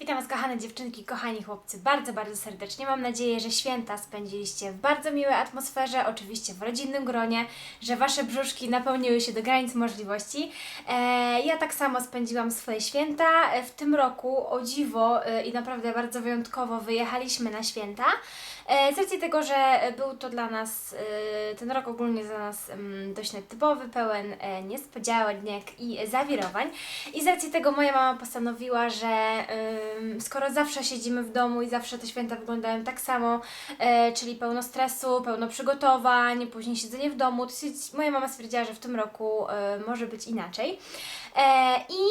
Witam Was kochane dziewczynki, kochani chłopcy, bardzo, bardzo serdecznie. Mam nadzieję, że święta spędziliście w bardzo miłej atmosferze, oczywiście w rodzinnym gronie, że Wasze brzuszki napełniły się do granic możliwości. E, ja tak samo spędziłam swoje święta. E, W tym roku, o dziwo e, i naprawdę bardzo wyjątkowo, wyjechaliśmy na święta. E, Z racji tego, że był to dla nas, ten rok ogólnie dla nas mm, dość nietypowy, pełen e, niespodzianek i zawirowań. I z racji tego moja mama postanowiła, że skoro zawsze siedzimy w domu i zawsze te święta wyglądają tak samo, e, czyli pełno stresu, pełno przygotowań, później siedzenie w domu, to moja mama stwierdziła, że w tym roku e, może być inaczej. E, I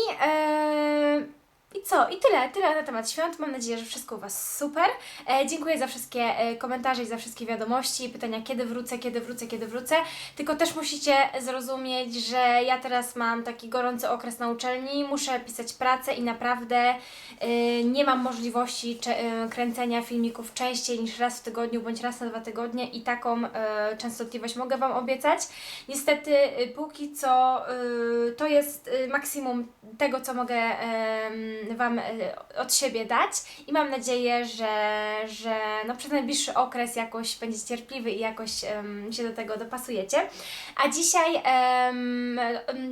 i co? I tyle, tyle na temat świąt. Mam nadzieję, że wszystko u Was super. E, dziękuję za wszystkie e, komentarze i za wszystkie wiadomości, pytania kiedy wrócę, kiedy wrócę, kiedy wrócę. Tylko też musicie zrozumieć, że ja teraz mam taki gorący okres na uczelni, muszę pisać pracę i naprawdę e, nie mam możliwości cze- e, kręcenia filmików częściej niż raz w tygodniu bądź raz na dwa tygodnie i taką e, częstotliwość mogę Wam obiecać. Niestety, e, póki co e, to jest e, maksimum tego, co mogę em, Wam e, od siebie dać i mam nadzieję, że, że no przez najbliższy okres jakoś będziecie cierpliwy i jakoś em, się do tego dopasujecie. A dzisiaj, em,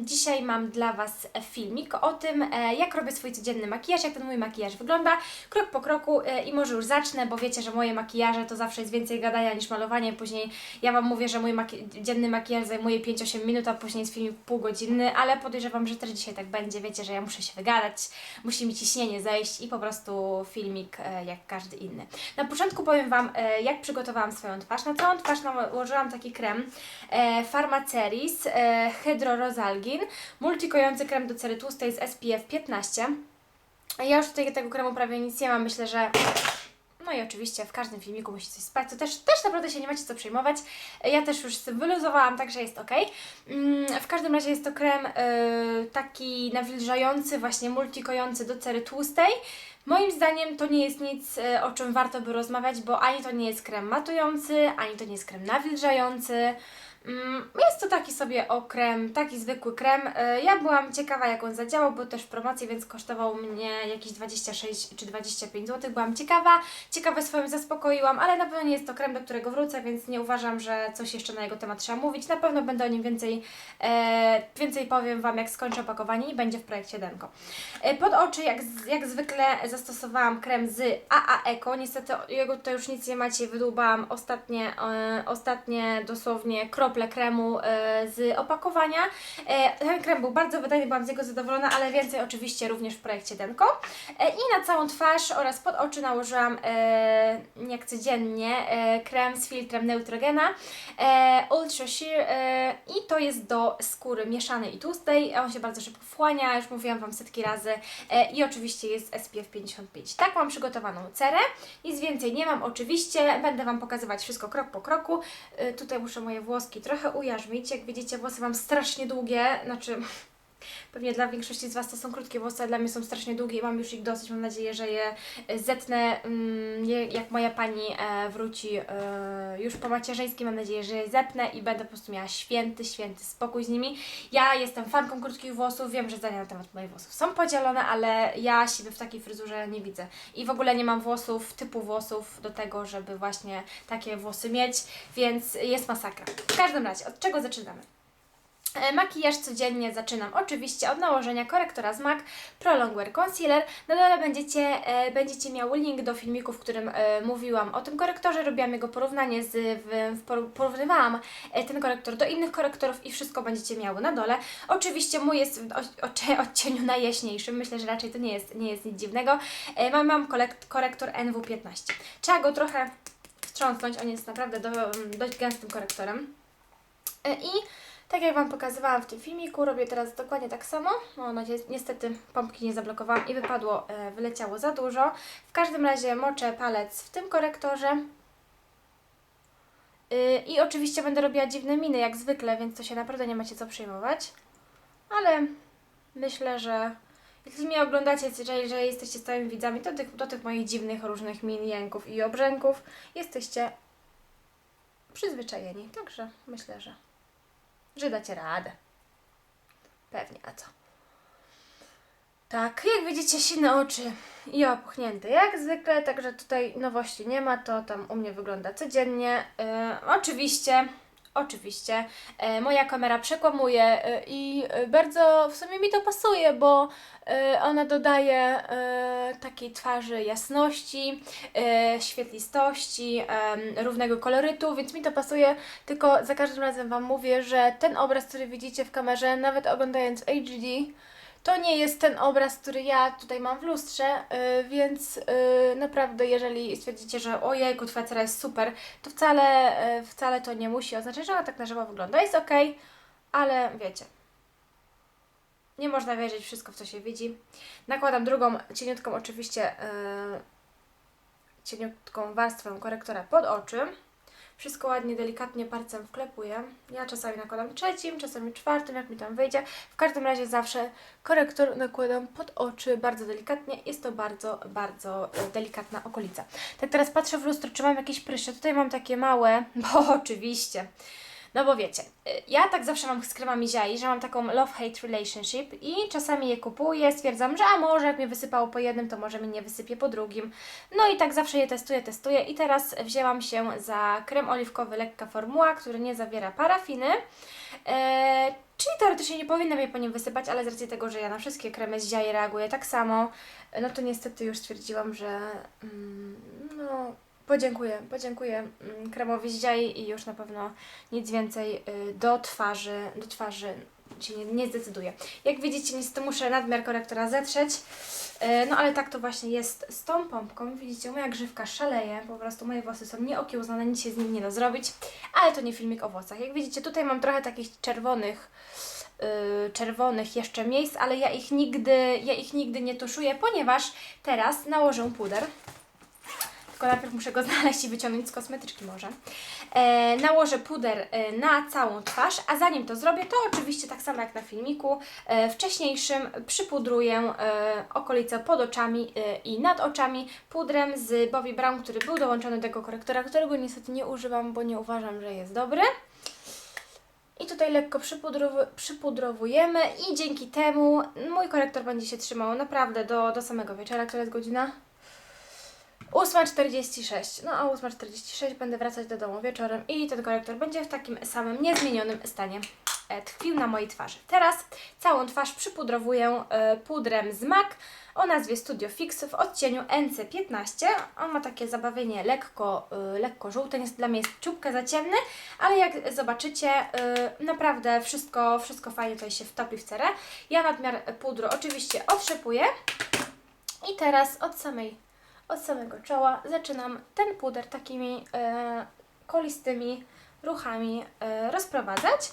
dzisiaj mam dla Was filmik o tym, e, jak robię swój codzienny makijaż, jak ten mój makijaż wygląda, krok po kroku e, i może już zacznę, bo wiecie, że moje makijaże to zawsze jest więcej gadania niż malowania. Później ja Wam mówię, że mój maki- dzienny makijaż zajmuje 5-8 minut, a później jest filmik półgodzinny, ale podejrzewam, że też dzisiaj tak będzie. Wiecie, że ja muszę się wygadać, musi mi ciśnienie zejść i po prostu filmik e, jak każdy inny. Na początku powiem Wam, e, jak przygotowałam swoją twarz. Na całą twarz nałożyłam taki krem e, Pharmaceris e, Hydro Rosalgin, multikojący krem do cery tłustej z SPF 15. Ja już tutaj tego kremu prawie nic nie mam, myślę, że no i oczywiście w każdym filmiku musi coś spać, to też, też naprawdę się nie macie co przejmować. Ja też już wyluzowałam, także jest ok. Mm, w każdym razie jest to krem y, taki nawilżający, właśnie multikojący do cery tłustej. Moim zdaniem to nie jest nic, y, o czym warto by rozmawiać, bo ani to nie jest krem matujący, ani to nie jest krem nawilżający. Mm, Jest to taki sobie o krem, taki zwykły krem. Y, Ja byłam ciekawa jak on zadziałał, był też w promocji, więc kosztował mnie jakieś 26 czy 25 zł. Byłam ciekawa, ciekawe swoim zaspokoiłam, ale na pewno nie jest to krem, do którego wrócę, więc nie uważam, że coś jeszcze na jego temat trzeba mówić. Na pewno będę o nim więcej, e, więcej powiem Wam jak skończę opakowanie i będzie w projekcie Denko. E, pod oczy jak, jak zwykle zastosowałam krem z AA Eco. Niestety jego to już nic nie macie, wydłubałam ostatnie, e, ostatnie dosłownie krople kremu e, z opakowania. E, ten krem był bardzo wydajny, byłam z niego zadowolona, ale więcej oczywiście również w projekcie Denko. E, I na całą twarz oraz pod oczy nałożyłam jak codziennie krem z filtrem Neutrogena Ultra Sheer i to jest do skóry mieszanej i tłustej. On się bardzo szybko wchłania, już mówiłam Wam setki razy i oczywiście jest SPF 55. Tak mam przygotowaną cerę, nic więcej nie mam oczywiście, będę Wam pokazywać wszystko krok po kroku. Tutaj muszę moje włoski trochę ujarzmić, jak widzicie włosy mam strasznie długie, znaczy... Pewnie dla większości z Was to są krótkie włosy, a dla mnie są strasznie długie i mam już ich dosyć. Mam nadzieję, że je e, zetnę, mm, jak moja pani e, wróci e, już po macierzyńskim. Mam nadzieję, że je zepnę i będę po prostu miała święty, święty spokój z nimi. Ja jestem fanką krótkich włosów, wiem, że zdania na temat moich włosów są podzielone, ale ja siebie w takiej fryzurze nie widzę. I w ogóle nie mam włosów, typu włosów do tego, żeby właśnie takie włosy mieć, więc jest masakra. W każdym razie, od czego zaczynamy? E, Makijaż codziennie zaczynam oczywiście od nałożenia korektora z MAC Pro Longwear Concealer. Na dole będziecie, e, będziecie miały link do filmiku, w którym e, mówiłam o tym korektorze, robiłam jego porównanie z, porównywałam ten korektor do innych korektorów i wszystko będziecie miały na dole. Oczywiście mój jest w odcieniu najjaśniejszym, myślę, że raczej to nie jest, nie jest nic dziwnego. Mam, mam korektor NW15. Trzeba go trochę wstrząsnąć, on jest naprawdę do, dość gęstym korektorem. I tak jak Wam pokazywałam w tym filmiku, robię teraz dokładnie tak samo. No, ni- niestety pompki nie zablokowałam i wypadło, e, wyleciało za dużo. W każdym razie moczę palec w tym korektorze. Y, I oczywiście będę robiła dziwne miny jak zwykle, więc to się naprawdę nie macie co przejmować. Ale myślę, że jeśli mnie oglądacie, jeżeli że jesteście stałymi widzami, to tych, do tych moich dziwnych różnych min, jęków i obrzęków jesteście przyzwyczajeni. Także myślę, że że dacie radę. Pewnie, a co? Tak, jak widzicie, sine oczy i opuchnięty jak zwykle, także tutaj nowości nie ma, to tam u mnie wygląda codziennie. E, oczywiście, oczywiście, e, moja kamera przekłamuje e, i e, bardzo w sumie mi to pasuje, bo e, ona dodaje e, takiej twarzy jasności, e, świetlistości, em, równego kolorytu, więc mi to pasuje, tylko za każdym razem Wam mówię, że ten obraz, który widzicie w kamerze, nawet oglądając HD, to nie jest ten obraz, który ja tutaj mam w lustrze, yy, więc yy, naprawdę, jeżeli stwierdzicie, że ojejku, twoja cera jest super, to wcale, yy, wcale to nie musi oznaczać, że ona tak na żywo wygląda. Jest ok, ale wiecie, nie można wierzyć wszystko, w co się widzi. Nakładam drugą cieniutką, oczywiście yy, cieniutką warstwę korektora pod oczy. Wszystko ładnie, delikatnie palcem wklepuję. Ja czasami nakładam trzecim, czasami czwartym, jak mi tam wyjdzie. W każdym razie zawsze korektor nakładam pod oczy bardzo delikatnie. Jest to bardzo, bardzo e, delikatna okolica. Tak teraz patrzę w lustro, czy mam jakieś prysze. Tutaj mam takie małe, bo oczywiście. No bo wiecie, y, ja tak zawsze mam z kremami ziai, że mam taką love-hate relationship i czasami je kupuję, stwierdzam, że a może jak mnie wysypało po jednym, to może mi nie wysypie po drugim. No i tak zawsze je testuję, testuję i teraz wzięłam się za krem oliwkowy lekka formuła, który nie zawiera parafiny. Eee, czyli teoretycznie nie powinna mnie po nim wysypać, ale z racji tego, że ja na wszystkie kremy z ziai reaguję tak samo, no to niestety już stwierdziłam, że mm, no podziękuję, podziękuję mm, kremowi z i już na pewno nic więcej y, do twarzy, do twarzy się nie, nie zdecyduję. Jak widzicie, niestety muszę nadmiar korektora zetrzeć, y, no ale tak to właśnie jest z tą pompką. Widzicie, moja grzywka szaleje, po prostu moje włosy są nieokiełznane, nic się z nim nie da zrobić, ale to nie filmik o włosach. Jak widzicie, tutaj mam trochę takich czerwonych, y, czerwonych jeszcze miejsc, ale ja ich nigdy, ja ich nigdy nie tuszuję, ponieważ teraz nałożę puder. Tylko najpierw muszę go znaleźć i wyciągnąć z kosmetyczki może. E, nałożę puder e, na całą twarz, a zanim to zrobię, to oczywiście tak samo jak na filmiku e, wcześniejszym przypudruję e, okolice pod oczami e, i nad oczami pudrem z Bobbi Brown, który był dołączony do tego korektora, którego niestety nie używam, bo nie uważam, że jest dobry. I tutaj lekko przypudrow- przypudrowujemy i dzięki temu mój korektor będzie się trzymał naprawdę do, do samego wieczora. Która jest godzina? 8.46. No a 8.46 będę wracać do domu wieczorem i ten korektor będzie w takim samym niezmienionym stanie e, tkwił na mojej twarzy. Teraz całą twarz przypudrowuję e, pudrem z MAC o nazwie Studio Fix w odcieniu NC15. On ma takie zabawienie lekko, e, lekko żółte, jest dla mnie jest ciupkę za ciemny, ale jak zobaczycie, naprawdę wszystko, wszystko fajnie tutaj się wtopi w cerę. Ja nadmiar pudru oczywiście otrzepuję i teraz od samej od samego czoła zaczynam ten puder takimi e, kolistymi ruchami e, rozprowadzać.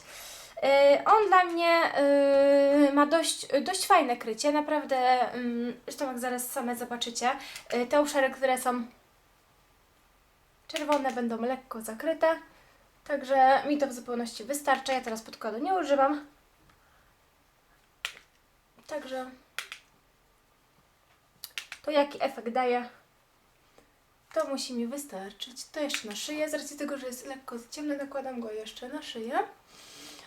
E, on dla mnie e, ma dość, dość fajne krycie, naprawdę, mm, zresztą jak zaraz same zobaczycie, e, te obszary, które są czerwone będą lekko zakryte, także mi to w zupełności wystarcza, ja teraz podkładu nie używam. Także to jaki efekt daje, to musi mi wystarczyć. To jeszcze na szyję, z racji tego, że jest lekko ciemny, nakładam go jeszcze na szyję.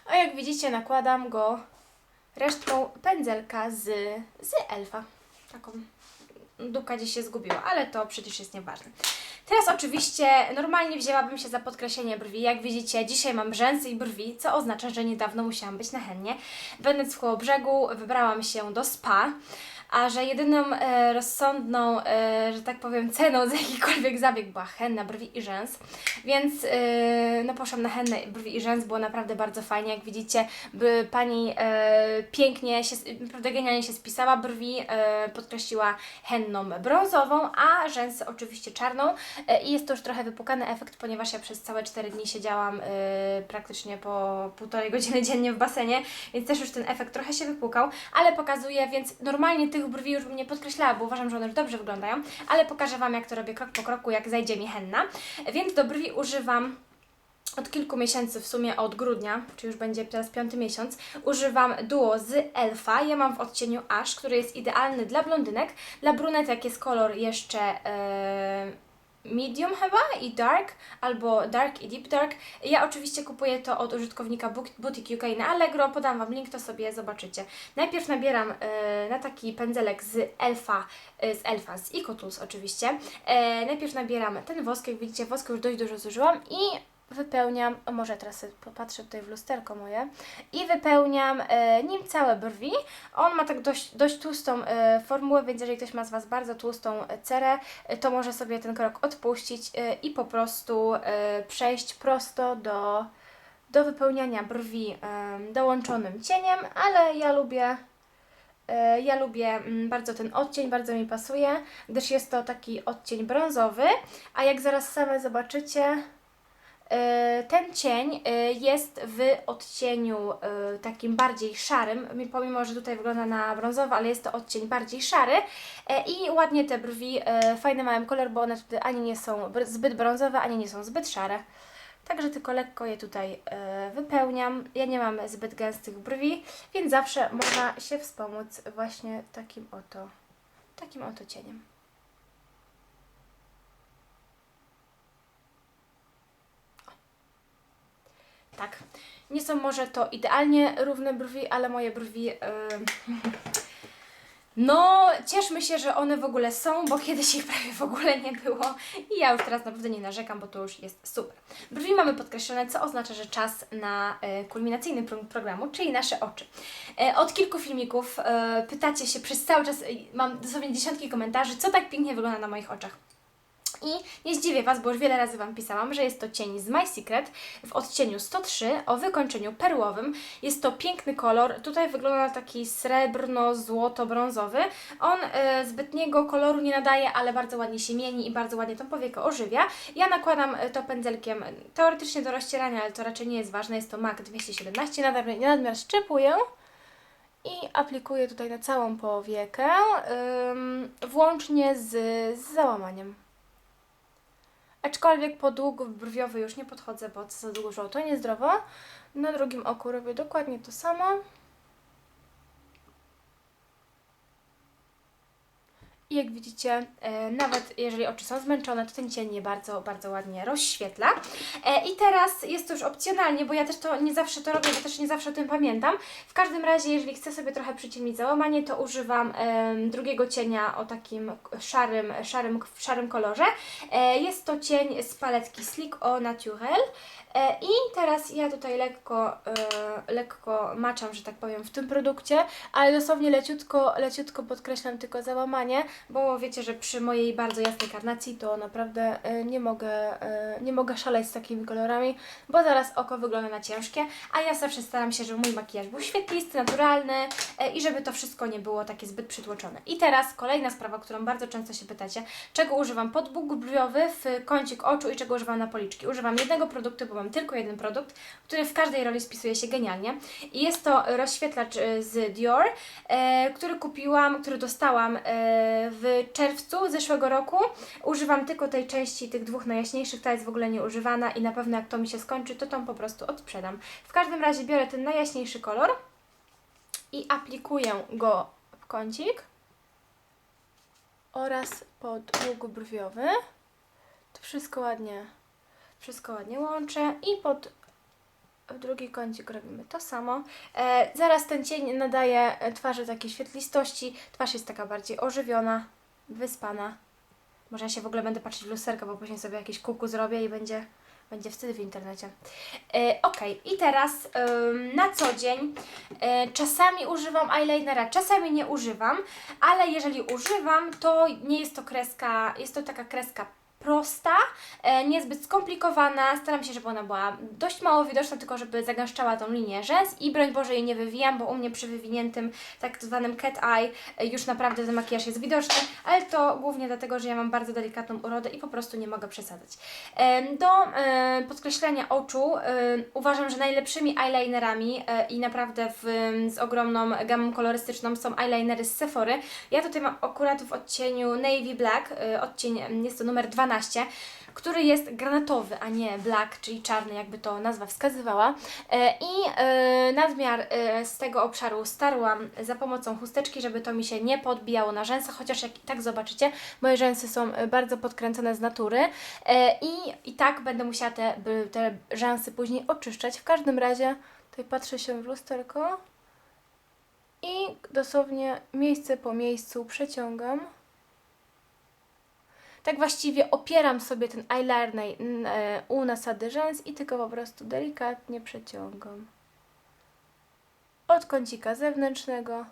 A jak widzicie, nakładam go resztką pędzelka z, z elfa. Taką dupka gdzieś się zgubiła, ale to przecież jest nieważne. Teraz oczywiście normalnie wzięłabym się za podkreślenie brwi. Jak widzicie, dzisiaj mam rzęsy i brwi, co oznacza, że niedawno musiałam być na hennie. Będąc w Kołobrzegu, wybrałam się do spa, a że jedyną e, rozsądną, e, że tak powiem, ceną za jakikolwiek zabieg była henna brwi i rzęs, więc e, no poszłam na hennę brwi i rzęs, było naprawdę bardzo fajnie, jak widzicie, by pani e, pięknie się, naprawdę genialnie się spisała, brwi e, podkreśliła henną brązową, a rzęsy oczywiście czarną. E, i jest to już trochę wypukany efekt, ponieważ ja przez całe 4 dni siedziałam e, praktycznie po półtorej godziny dziennie w basenie, więc też już ten efekt trochę się wypukał, ale pokazuję, więc normalnie tych brwi już bym nie podkreślała, bo uważam, że one już dobrze wyglądają, ale pokażę Wam, jak to robię krok po kroku, jak zajdzie mi henna. Więc do brwi używam od kilku miesięcy, w sumie od grudnia, czy już będzie teraz piąty miesiąc, używam duo z Elfa. Ja mam w odcieniu Ash, który jest idealny dla blondynek. Dla brunetek jest kolor jeszcze... medium chyba i dark, albo dark i deep dark. Ja oczywiście kupuję to od użytkownika Boutique UK na Allegro, podam Wam link, to sobie zobaczycie. Najpierw nabieram e, na taki pędzelek z Elfa, e, z Elfa, z Ecotools oczywiście. E, najpierw nabieram ten wosk, jak widzicie wosku już dość dużo zużyłam i wypełniam, może teraz sobie popatrzę tutaj w lusterko moje. I wypełniam e, nim całe brwi. On ma tak dość, dość tłustą e, formułę, więc jeżeli ktoś ma z Was bardzo tłustą e, cerę, e, to może sobie ten krok odpuścić e, i po prostu e, przejść prosto do, do wypełniania brwi e, dołączonym cieniem, ale ja lubię E, Ja lubię mm, bardzo ten odcień, bardzo mi pasuje, gdyż jest to taki odcień brązowy, a jak zaraz same zobaczycie, ten cień e, jest w odcieniu e, takim bardziej szarym, mi- pomimo, że tutaj wygląda na brązowy, ale jest to odcień bardziej szary E, i ładnie te brwi, e, fajny mają kolor, bo one wtedy ani nie są zbyt brązowe, ani nie są zbyt szare. Także tylko lekko je tutaj e, wypełniam. Ja nie mam zbyt gęstych brwi, więc zawsze można się wspomóc właśnie takim oto, takim oto cieniem. Tak. Nie są może to idealnie równe brwi, ale moje brwi. e, no, cieszmy się, że one w ogóle są, bo kiedyś ich prawie w ogóle nie było i ja już teraz naprawdę nie narzekam, bo to już jest super. Brwi mamy podkreślone, co oznacza, że czas na e, kulminacyjny pro programu, czyli nasze oczy. E, od kilku filmików e, pytacie się przez cały czas, mam dosłownie dziesiątki komentarzy, co tak pięknie wygląda na moich oczach. I nie zdziwię Was, bo już wiele razy Wam pisałam, że jest to cień z My Secret w odcieniu 103 o wykończeniu perłowym. Jest to piękny kolor. Tutaj wygląda na taki srebrno-złoto-brązowy. On e, zbytniego koloru nie nadaje, ale bardzo ładnie się mieni i bardzo ładnie tą powiekę ożywia. Ja nakładam e, to pędzelkiem e, teoretycznie do rozcierania, ale to raczej nie jest ważne. Jest to MAC 217. Nadmiar, nadmiar szczypuję i aplikuję tutaj na całą powiekę, włącznie z, z załamaniem. Aczkolwiek po dług brwiowy już nie podchodzę, bo to za dużo to niezdrowo. Na drugim oku robię dokładnie to samo. I jak widzicie, e, nawet jeżeli oczy są zmęczone, to ten cień je bardzo, bardzo ładnie rozświetla. E, I teraz jest to już opcjonalnie, bo ja też to nie zawsze to robię, bo też nie zawsze o tym pamiętam. W każdym razie, jeżeli chcę sobie trochę przyciemnić załamanie, to używam em, drugiego cienia o takim szarym, szarym, szarym kolorze. E, jest to cień z paletki Slick au Naturel. E, I teraz ja tutaj lekko, e, lekko maczam, że tak powiem, w tym produkcie, ale dosłownie leciutko, leciutko podkreślam tylko załamanie, bo wiecie, że przy mojej bardzo jasnej karnacji to naprawdę e, nie mogę, nie mogę szaleć z takimi kolorami, bo zaraz oko wygląda na ciężkie, a ja zawsze staram się, żeby mój makijaż był świetlisty, naturalny i żeby to wszystko nie było takie zbyt przytłoczone. I teraz kolejna sprawa, którą bardzo często się pytacie, czego używam pod brwiowy w kącik oczu i czego używam na policzki. Używam jednego produktu, bo mam tylko jeden produkt, który w każdej roli spisuje się genialnie i jest to rozświetlacz e, z Dior, e, który kupiłam, który dostałam e, w czerwcu zeszłego roku. Używam tylko tej części, tych dwóch najjaśniejszych, ta jest w ogóle nieużywana i na pewno jak to mi się skończy, to tą po prostu odsprzedam. W każdym razie biorę ten najjaśniejszy kolor i aplikuję go w kącik oraz pod łuk brwiowy. To wszystko ładnie, wszystko ładnie łączę i pod w drugi kącik robimy to samo. E, zaraz ten cień nadaje e, twarzy takiej świetlistości. Twarz jest taka bardziej ożywiona, wyspana. Może ja się w ogóle będę patrzeć w lusterko, bo później sobie jakieś kuku zrobię i będzie, będzie wstyd w internecie. E, ok, i teraz ym, na co dzień e, czasami używam eyelinera, czasami nie używam, ale jeżeli używam, to nie jest to kreska, jest to taka kreska prosta, e, niezbyt skomplikowana. Staram się, żeby ona była dość mało widoczna, tylko żeby zagęszczała tą linię rzęs i broń Boże jej nie wywijam, bo u mnie przy wywiniętym tak zwanym cat eye e, już naprawdę ten makijaż jest widoczny, ale to głównie dlatego, że ja mam bardzo delikatną urodę i po prostu nie mogę przesadzać. Do e, podkreślenia oczu uważam, że najlepszymi eyelinerami i naprawdę w, z ogromną gamą kolorystyczną są eyelinery z Sephory. Ja tutaj mam akurat w odcieniu Navy Black, odcień, jest to numer 12 12, który jest granatowy, a nie black, czyli czarny, jakby to nazwa wskazywała. E, I e, nadmiar e, z tego obszaru starłam za pomocą chusteczki, żeby to mi się nie podbijało na rzęsach, chociaż jak i tak zobaczycie, moje rzęsy są bardzo podkręcone z natury i, i tak będę musiała te, te rzęsy później oczyszczać. W każdym razie tutaj patrzę się w lusterko i dosłownie miejsce po miejscu przeciągam. Tak właściwie opieram sobie ten eyeliner e, u nasady rzęs i tylko po prostu delikatnie przeciągam. Od kącika zewnętrznego,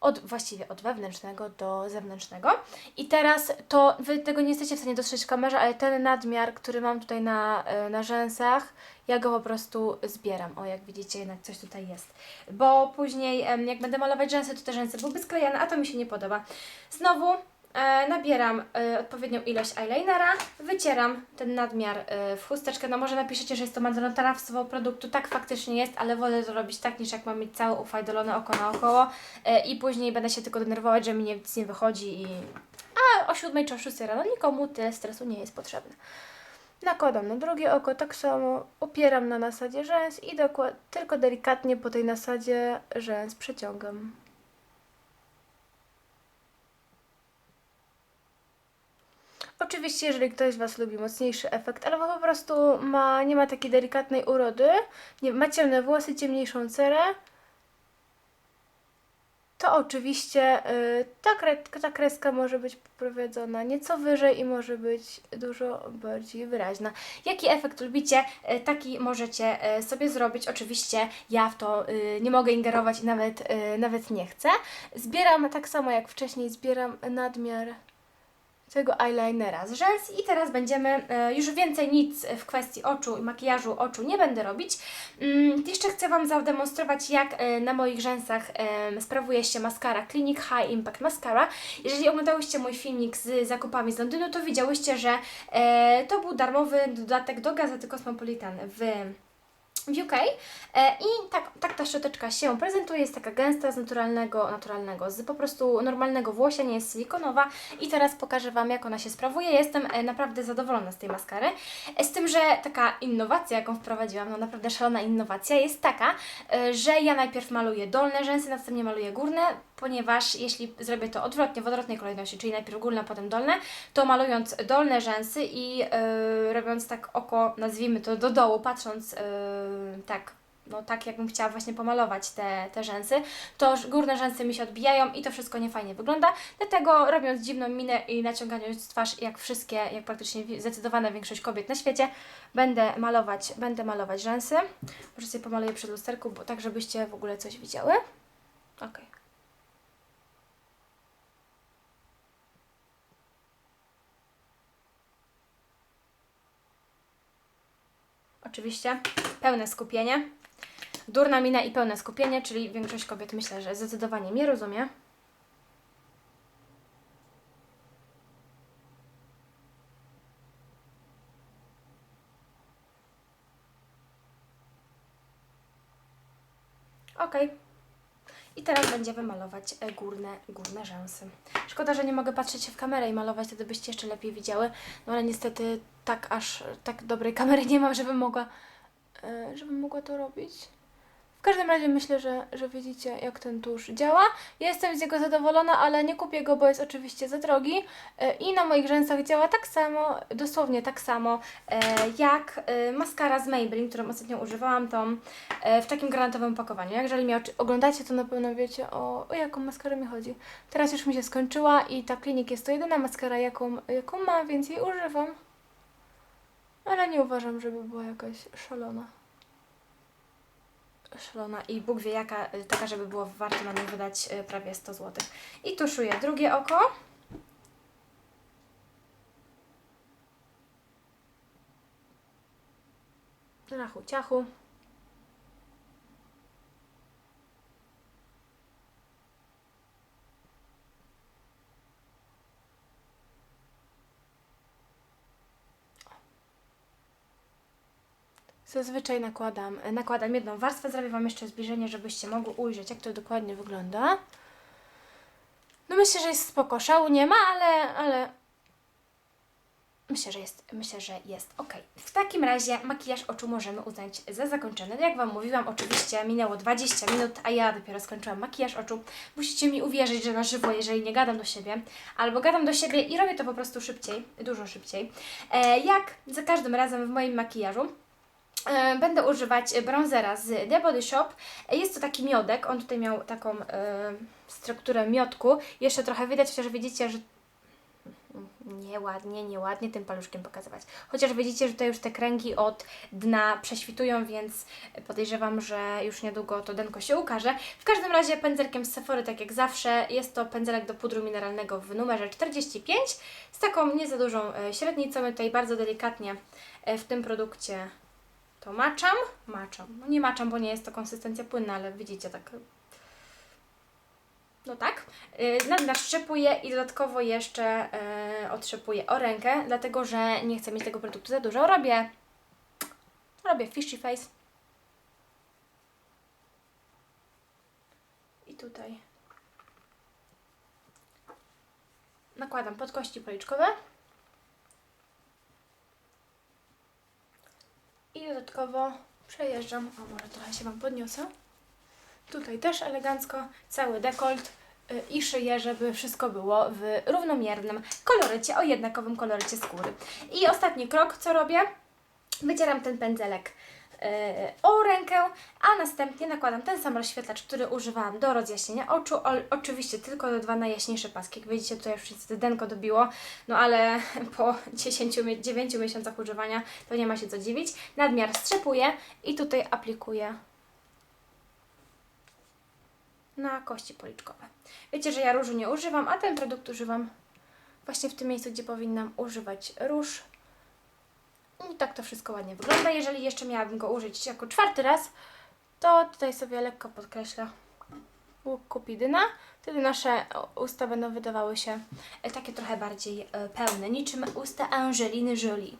od, właściwie od wewnętrznego do zewnętrznego. I teraz to, Wy tego nie jesteście w stanie dostrzec w kamerze, ale ten nadmiar, który mam tutaj na, e, na rzęsach, ja go po prostu zbieram. O, jak widzicie, jednak coś tutaj jest. Bo później, jak będę malować rzęsy, to te rzęsy byłyby sklejane, a to mi się nie podoba. Znowu nabieram e, odpowiednią ilość eyelinera, wycieram ten nadmiar e, w chusteczkę. No może napiszecie, że jest to marnotrawstwo produktu, tak faktycznie jest, ale wolę to robić tak, niż jak mam mieć całe ufajdolone oko naokoło e, i później będę się tylko denerwować, że mi nic nie wychodzi i... A o siódmej czy o szóstej rano nikomu tyle stresu nie jest potrzebny. Nakładam na drugie oko tak samo, opieram na nasadzie rzęs i tylko delikatnie po tej nasadzie rzęs przeciągam. Oczywiście, jeżeli ktoś z Was lubi mocniejszy efekt, albo po prostu ma, nie ma takiej delikatnej urody, nie, ma ciemne włosy, ciemniejszą cerę, to oczywiście y, ta, kre, ta kreska może być poprowadzona nieco wyżej i może być dużo bardziej wyraźna. Jaki efekt lubicie, y, taki możecie y, sobie zrobić. Oczywiście ja w to nie mogę ingerować i nawet, nawet nie chcę. Zbieram tak samo jak wcześniej, zbieram nadmiar tego eyelinera z rzęs i teraz będziemy, e, już więcej nic w kwestii oczu i makijażu oczu nie będę robić. Mm, jeszcze chcę Wam zademonstrować jak e, na moich rzęsach e, sprawuje się maskara Clinic High Impact Mascara. Jeżeli oglądałyście mój filmik z zakupami z Londynu, to widziałyście, że to był darmowy dodatek do Gazety Cosmopolitan w w UK e, i tak, tak ta szczoteczka się prezentuje, jest taka gęsta z naturalnego, naturalnego, z po prostu normalnego włosia, nie jest silikonowa. I teraz pokażę Wam jak ona się sprawuje. Jestem e, naprawdę zadowolona z tej maskary, e, z tym, że taka innowacja jaką wprowadziłam, no naprawdę szalona innowacja jest taka, że ja najpierw maluję dolne rzęsy, następnie maluję górne, ponieważ jeśli zrobię to odwrotnie, w odwrotnej kolejności, czyli najpierw górne, potem dolne, to malując dolne rzęsy i yy, robiąc tak oko, nazwijmy to do dołu, patrząc yy, tak, no tak jakbym chciała właśnie pomalować te, te rzęsy, to górne rzęsy mi się odbijają i to wszystko nie fajnie wygląda. Dlatego robiąc dziwną minę i naciągając twarz, jak wszystkie, jak praktycznie zdecydowana większość kobiet na świecie, będę malować, będę malować rzęsy. Może sobie pomaluję przed lusterku, bo tak żebyście w ogóle coś widziały. Okej. Oczywiście pełne skupienie. Durna mina i pełne skupienie, czyli większość kobiet myślę, że zdecydowanie mnie rozumie. Ok. I teraz będziemy malować e, górne, górne rzęsy. Szkoda, że nie mogę patrzeć się w kamerę i malować, wtedy byście jeszcze lepiej widziały. No ale niestety tak aż tak dobrej kamery nie mam, żebym mogła, e, żebym mogła to robić. W każdym razie myślę, że, że widzicie, jak ten tusz działa. Jestem z niego zadowolona, ale nie kupię go, bo jest oczywiście za drogi. E, I na moich rzęsach działa tak samo, dosłownie tak samo, e, jak e, maskara z Maybelline, którą ostatnio używałam, tą w takim granatowym opakowaniu. Jeżeli mnie oglądacie, to na pewno wiecie, o, o jaką maskarę mi chodzi. Teraz już mi się skończyła i ta klinik jest to jedyna maskara, jaką, jaką mam, więc jej używam. Ale nie uważam, żeby była jakaś szalona szalona i Bóg wie jaka, y, taka, żeby było warto na nią wydać y, prawie 100 zł. I tuszuję drugie oko. Rachu ciachu. Zazwyczaj nakładam, nakładam jedną warstwę, zrobię Wam jeszcze zbliżenie, żebyście mogły ujrzeć, jak to dokładnie wygląda. No myślę, że jest spoko. Szału nie ma, ale, ale Myślę, że jest, myślę, że jest ok. W takim razie makijaż oczu możemy uznać za zakończony. Jak Wam mówiłam, oczywiście minęło 20 minut, a ja dopiero skończyłam makijaż oczu. Musicie mi uwierzyć, że na żywo, jeżeli nie gadam do siebie, albo gadam do siebie i robię to po prostu szybciej, dużo szybciej. E, jak za każdym razem w moim makijażu, Będę używać bronzera z The Body Shop. E, Jest to taki miodek, on tutaj miał taką e, strukturę miodku. Jeszcze trochę widać, chociaż widzicie, że nieładnie, nieładnie tym paluszkiem pokazywać. Chociaż widzicie, że tutaj już te kręgi od dna prześwitują, więc podejrzewam, że już niedługo to denko się ukaże. W każdym razie pędzelkiem z Sephory, tak jak zawsze, jest to pędzelek do pudru mineralnego w numerze 45 z taką nie za dużą e, średnicą. Ja tutaj bardzo delikatnie e, w tym produkcie to maczam, maczam. No nie maczam, bo nie jest to konsystencja płynna, ale widzicie tak. No tak. Yy, Nadmiar szczepuję i dodatkowo jeszcze yy, otrzepuję o rękę, dlatego że nie chcę mieć tego produktu za dużo. Robię, robię fishy face. I tutaj nakładam pod kości policzkowe. I dodatkowo przejeżdżam, o może trochę się Wam podniosę. Tutaj też elegancko, cały dekolt y, i szyję, żeby wszystko było w równomiernym kolorycie, o jednakowym kolorycie skóry. I ostatni krok, co robię? Wycieram ten pędzelek o rękę, a następnie nakładam ten sam rozświetlacz, który używałam do rozjaśnienia oczu. O, oczywiście tylko do dwa najjaśniejsze paski. Jak widzicie, tutaj już się denko dobiło, no ale po 10, mi- 9 miesiącach używania to nie ma się co dziwić. Nadmiar strzepuję i tutaj aplikuję na kości policzkowe. Wiecie, że ja różu nie używam, a ten produkt używam właśnie w tym miejscu, gdzie powinnam używać róż. I tak to wszystko ładnie wygląda. Jeżeli jeszcze miałabym go użyć jako czwarty raz, to tutaj sobie lekko podkreślę łuk kupidyna. Wtedy nasze usta będą wydawały się e, takie trochę bardziej e, pełne, niczym usta Angeliny Jolie.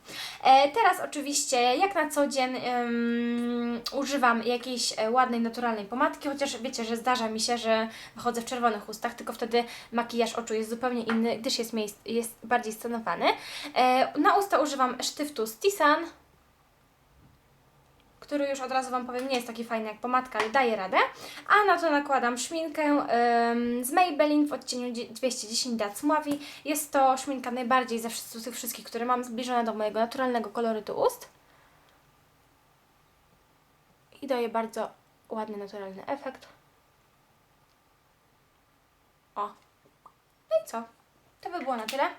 E, teraz oczywiście, jak na co dzień, em, używam jakiejś ładnej, naturalnej pomadki, chociaż wiecie, że zdarza mi się, że wychodzę w czerwonych ustach, tylko wtedy makijaż oczu jest zupełnie inny, gdyż jest, jest bardziej stonowany. Na usta używam sztyftu z Tisan, który już od razu Wam powiem nie jest taki fajny jak pomadka, ale daje radę. A na to nakładam szminkę em, z Maybelline w odcieniu dzie- 210 That's Movie. Jest to szminka najbardziej ze tych wszystkich, które mam, zbliżona do mojego naturalnego kolorytu ust. I daje bardzo ładny, naturalny efekt. O. No i co? To by było na tyle.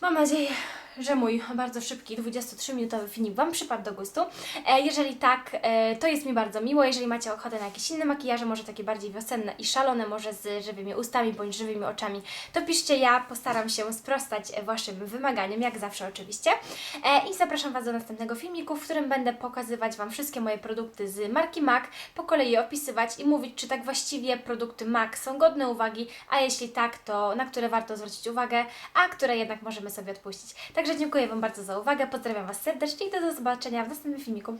Mam nadzieję, że mój bardzo szybki 23-minutowy filmik Wam przypadł do gustu. E, jeżeli tak, e, to jest mi bardzo miło. Jeżeli macie ochotę na jakieś inne makijaże, może takie bardziej wiosenne i szalone, może z żywymi ustami bądź żywymi oczami, to piszcie, ja postaram się sprostać Waszym wymaganiom, jak zawsze oczywiście. E, I zapraszam Was do następnego filmiku, w którym będę pokazywać Wam wszystkie moje produkty z marki MAC, po kolei opisywać i mówić, czy tak właściwie produkty MAC są godne uwagi, a jeśli tak, to na które warto zwrócić uwagę, a które jednak możemy sobie odpuścić. Także dziękuję Wam bardzo za uwagę, pozdrawiam Was serdecznie i do zobaczenia w następnym filmiku.